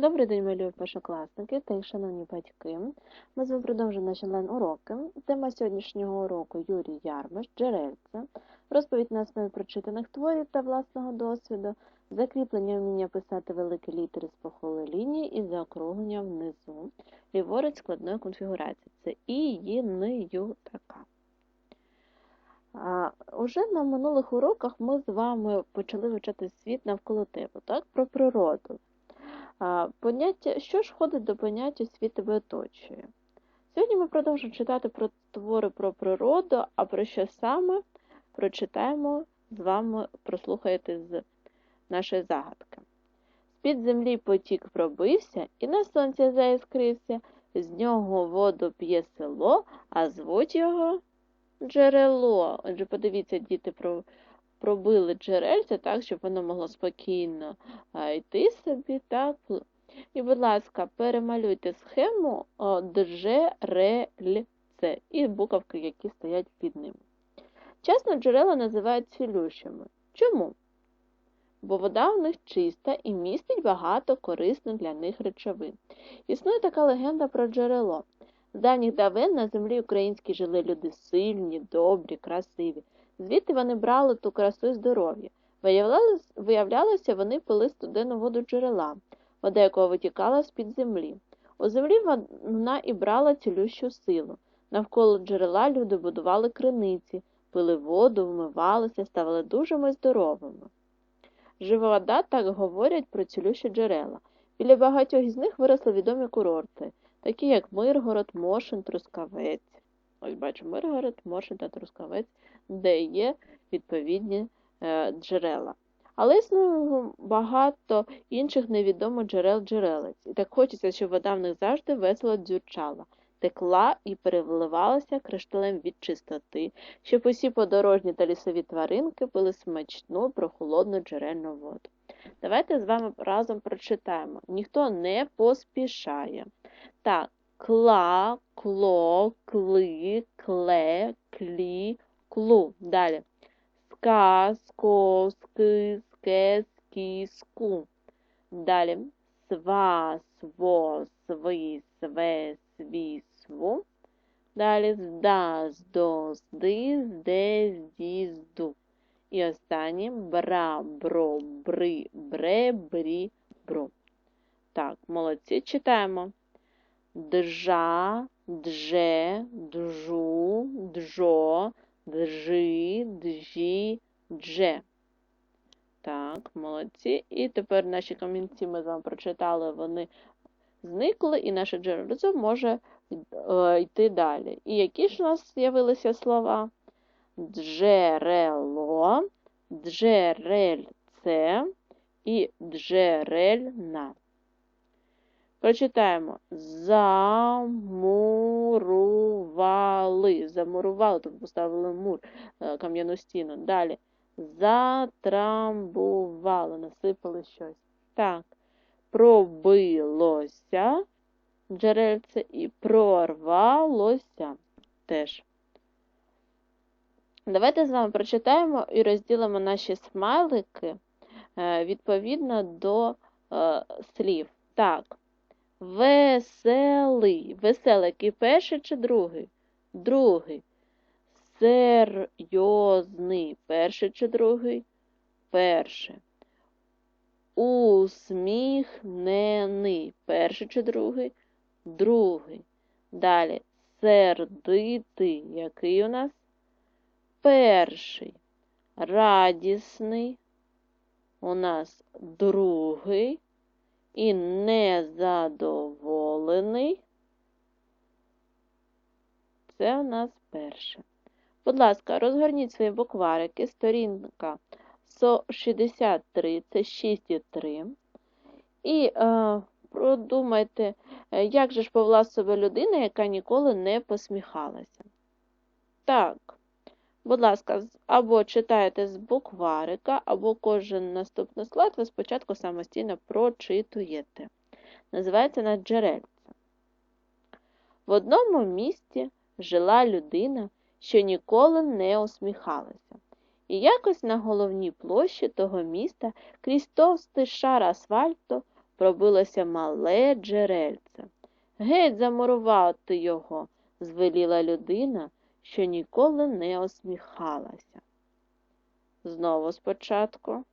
Добрий день, мої першокласники та й шановні батьки. Ми з вами продовжуємо наші онлайн-уроки. Тема сьогоднішнього уроку Юрій Ярмиш, джерельце, розповідь на основі прочитаних творів та власного досвіду, закріплення вміння писати великі літери з похолої лінії і заокруглення внизу, ліворуч складної конфігурації. Це і, ї, ни, ю та. А, Уже на минулих уроках ми з вами почали вивчати світ навколо тебе, так? про природу. Поняття, Що ж входить до поняття світ тебе оточує? Сьогодні ми продовжуємо читати про твори про природу, а про що саме прочитаємо з вами, прослухаєте з нашої загадки. З-під землі потік пробився, і на сонці заіскрився, з нього воду п'є село, а звуть його джерело. Отже, подивіться, діти, про пробили джерельце так, щоб воно могло спокійно йти собі. так. І, будь ласка, перемалюйте схему джерельце і буковки, які стоять під ним. Чесно, джерела називають цілющими. Чому? Бо вода у них чиста і містить багато корисних для них речовин. Існує така легенда про джерело. З давніх давен на землі українські жили люди сильні, добрі, красиві. Звідти вони брали ту красу і здоров'я. Виявлялося, вони пили студену воду джерела, вода якого витікала з-під землі. У землі вона і брала цілющу силу. Навколо джерела люди будували криниці, пили воду, вмивалися, ставали дужими здоровими. Жива вода так говорять про цілющі джерела. Біля багатьох із них виросли відомі курорти, такі як Миргород, Мошин, Трускавець. Ось бачу Миргород, Моршин та Трускавець, де є відповідні е, джерела. Але існує багато інших невідомих джерел джерелець. І так хочеться, щоб вода в них завжди весело дзюрчала, текла і переливалася кришталем від чистоти, щоб усі подорожні та лісові тваринки пили смачну, прохолодну джерельну воду. Давайте з вами разом прочитаємо. Ніхто не поспішає. Так, кла, кло, кли, кле, клі, клу. Далі. Ска, ско, ски, ске, скі, ску. Далі. Сва, сво, сви, све, сві, сву. Далі зда, здо, зди, зде, зді, зду. І останнє бра, бро, бри, бре, брі, бру. Так, молодці. Читаємо джа, дже, джу, джо, джи, джі, дже. Так, молодці. І тепер наші камінці ми з вами прочитали, вони зникли, і наше джерело може е, йти далі. І які ж у нас з'явилися слова? Джерело, джерельце і джерельна. Прочитаємо замурували. Замурували, тобто поставили мур е, кам'яну стіну. Далі. Затрамбували, насипали щось. Так. Пробилося джерельце і прорвалося теж. Давайте з вами прочитаємо і розділимо наші смайлики е, відповідно до е, слів. Так. Веселий. Веселий. Який перший чи другий? Другий. Серйозний. Перший чи другий? Перший. Усміхнений. Перший чи другий? Другий. Далі. Сердитий. Який у нас? Перший. Радісний. У нас другий і незадоволений. Це у нас перше. Будь ласка, розгорніть свої букварики, сторінка 63, це 6,3. І е, продумайте, е, як же ж повела себе людина, яка ніколи не посміхалася. Так. Будь ласка, або читаєте з букварика, або кожен наступний склад ви спочатку самостійно прочитуєте. Називається на джерельце. В одному місті жила людина, що ніколи не усміхалася. І якось на головній площі того міста крізь товстий шар асфальту пробилося мале джерельце. Геть замурувати його, звеліла людина, що ніколи не осміхалася. Знову спочатку.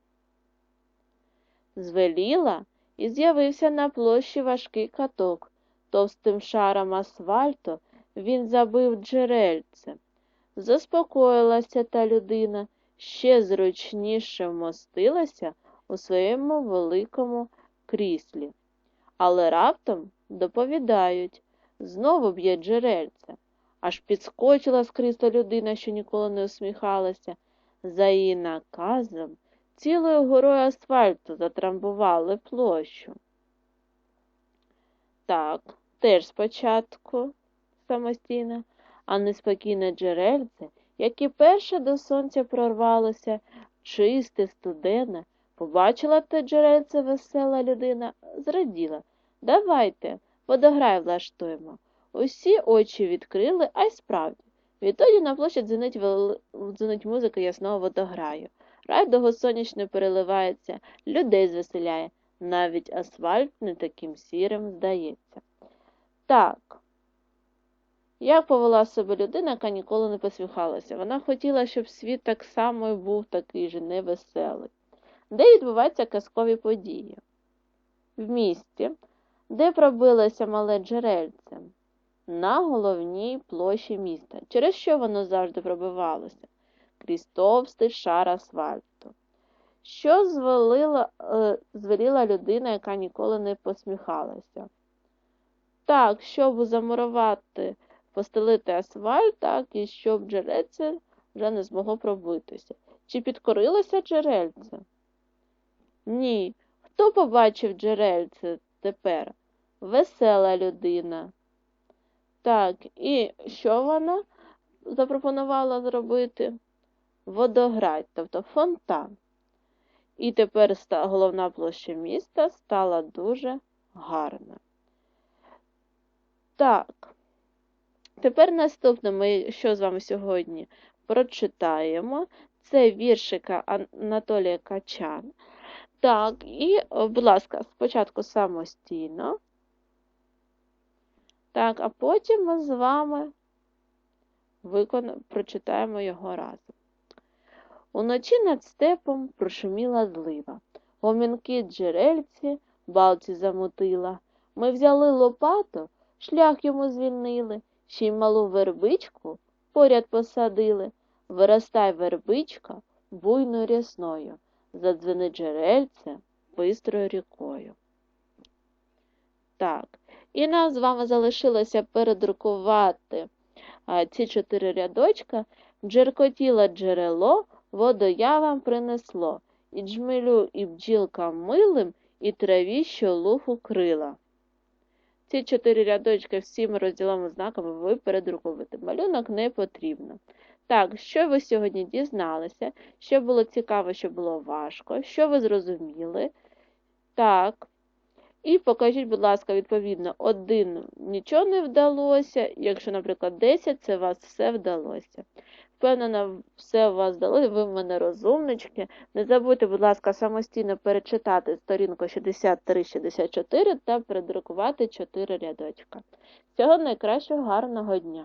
Звеліла і з'явився на площі важкий каток. Товстим шаром асфальту він забив джерельце. Заспокоїлася та людина, ще зручніше вмостилася у своєму великому кріслі. Але раптом доповідають, знову б'є джерельце. Аж підскочила з крісла людина, що ніколи не усміхалася. За її наказом цілою горою асфальту затрамбували площу. Так, теж спочатку самостійно, а неспокійне джерельце, яке перше до сонця прорвалося, чисте, студене, побачила те джерельце весела людина, зраділа. Давайте, водограй влаштуємо. Усі очі відкрили, а й справді. Відтоді на площі дзвенить, вел... дзвенить музика ясного водограю. Райдого сонячно переливається, людей звеселяє, навіть асфальт не таким сірим здається. Так, як повела себе людина, яка ніколи не посміхалася. Вона хотіла, щоб світ так само і був такий же невеселий. Де відбуваються казкові події? В місті, де пробилося мале джерельце, на головній площі міста, через що воно завжди пробивалося, крізь товстий шар асфальту. Що звелила, е, звеліла людина, яка ніколи не посміхалася? Так, щоб замурувати, постелити асфальт, так, і щоб джерельце вже не змогло пробитися. Чи підкорилося джерельце? Ні. Хто побачив джерельце тепер? Весела людина. Так, і що вона запропонувала зробити? Водограй, тобто фонтан. І тепер головна площа міста стала дуже гарна. Так, тепер наступне ми що з вами сьогодні прочитаємо. Це віршика Анатолія Качан. Так, і, будь ласка, спочатку самостійно. Так, а потім ми з вами викон... прочитаємо його разом. Уночі над степом прошуміла злива, гомінки джерельці балці замутила. Ми взяли лопату, шлях йому звільнили, ще й малу вербичку поряд посадили. Виростай вербичка буйною рясною, задзвени джерельце бистрою рікою. Так, і нам з вами залишилося передрукувати ці чотири рядочка. Джеркотіло джерело, водоя вам принесло, і джмелю, і бджілкам милим, і траві, що луг крила. Ці чотири рядочки всіми розділами знаками ви передруковуєте. Малюнок не потрібно. Так, що ви сьогодні дізналися? Що було цікаво, що було важко, що ви зрозуміли? Так. І покажіть, будь ласка, відповідно, один нічого не вдалося, якщо, наприклад, 10, це у вас все вдалося. Впевнена, все у вас вдалося, ви в мене розумнички. Не забудьте, будь ласка, самостійно перечитати сторінку 63-64 та передрукувати 4 рядочка. Всього найкращого гарного дня!